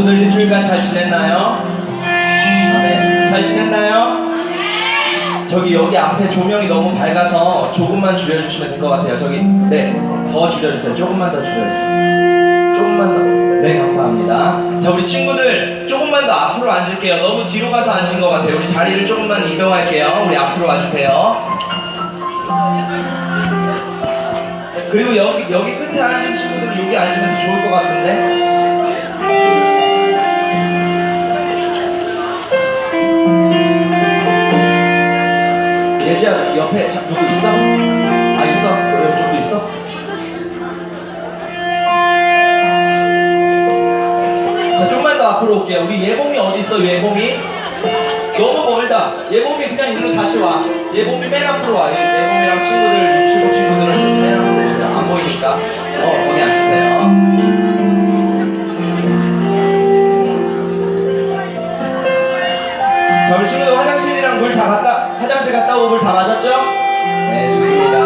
친구들 일주일간 잘 지냈나요? 네, 잘 지냈나요? 저기 여기 앞에 조명이 너무 밝아서 조금만 줄여주시면 될 것 같아요. 저기 네, 더 줄여주세요. 조금만 더 줄여주세요. 조금만 더. 네, 감사합니다. 자, 우리 친구들 조금만 더 앞으로 앉을게요. 너무 뒤로 가서 앉은 것 같아요. 우리 자리를 조금만 이동할게요. 우리 앞으로 와주세요. 그리고 여기 여기 끝에 앉은 친구들 여기 앉으면 더 좋을 것 같은데. 옆에 자, 누구 있어? 아 있어? 어, 이쪽도 있어? 자 좀만 더 앞으로 올게요 우리 예봉이 어디 있어 예봉이? 너무 멀다 예봉이 그냥 일로 다시 와 예봉이 맨 앞으로 와 예- 예봉이 갔다 물다 마셨죠? 네 좋습니다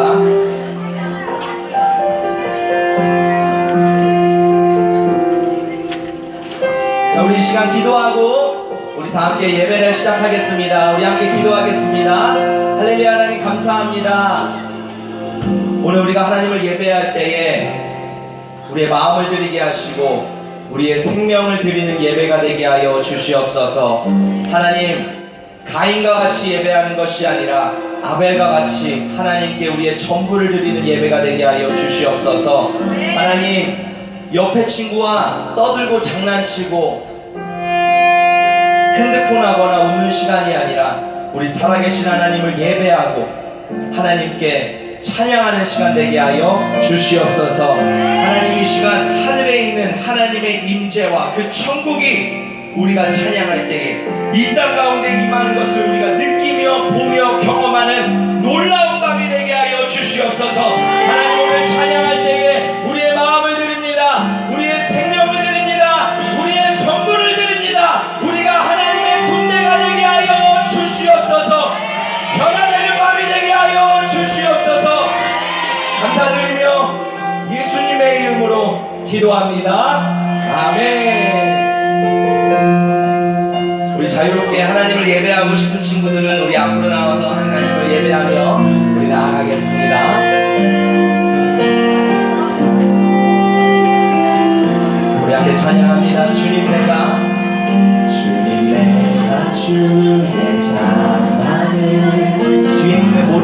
자 우리 이 시간 기도하고 우리 다 함께 예배를 시작하겠습니다 우리 함께 기도하겠습니다 할렐루야 하나님 감사합니다 오늘 우리가 하나님을 예배할 때에 우리의 마음을 드리게 하시고 우리의 생명을 드리는 예배가 되게 하여 주시옵소서. 하나님 가인과 같이 예배하는 것이 아니라 아벨과 같이 하나님께 우리의 전부를 드리는 예배가 되게 하여 주시옵소서. 하나님 옆에 친구와 떠들고 장난치고 핸드폰 하거나 웃는 시간이 아니라 우리 살아계신 하나님을 예배하고 하나님께 찬양하는 시간 되게 하여 주시옵소서. 하나님 이 시간 하늘에 있는 하나님의 임재와 그 천국이 우리가 찬양할 때에 이 땅 가운데 임하는 것을 우리가 느끼며 보며 경험하는 놀라운 밤이 되게 하여 주시옵소서. 하나님 오늘 찬양할 때에 우리의 마음을 드립니다. 우리의 생명을 드립니다. 우리의 전부를 드립니다. 우리가 하나님의 군대가 되게 하여 주시옵소서. 변화되는 밤이 되게 하여 주시옵소서. 감사드리며 예수님의 이름으로 기도합니다. 아멘. 자유롭게 하나님을 예배하고 싶은 친구들은 우리 앞으로 나와서 하나님을 예배하며 우리 나아가겠습니다. 우리 함께 찬양합니다. 주님 내가 주님 내가 주의 자만을 뒤에 있는 모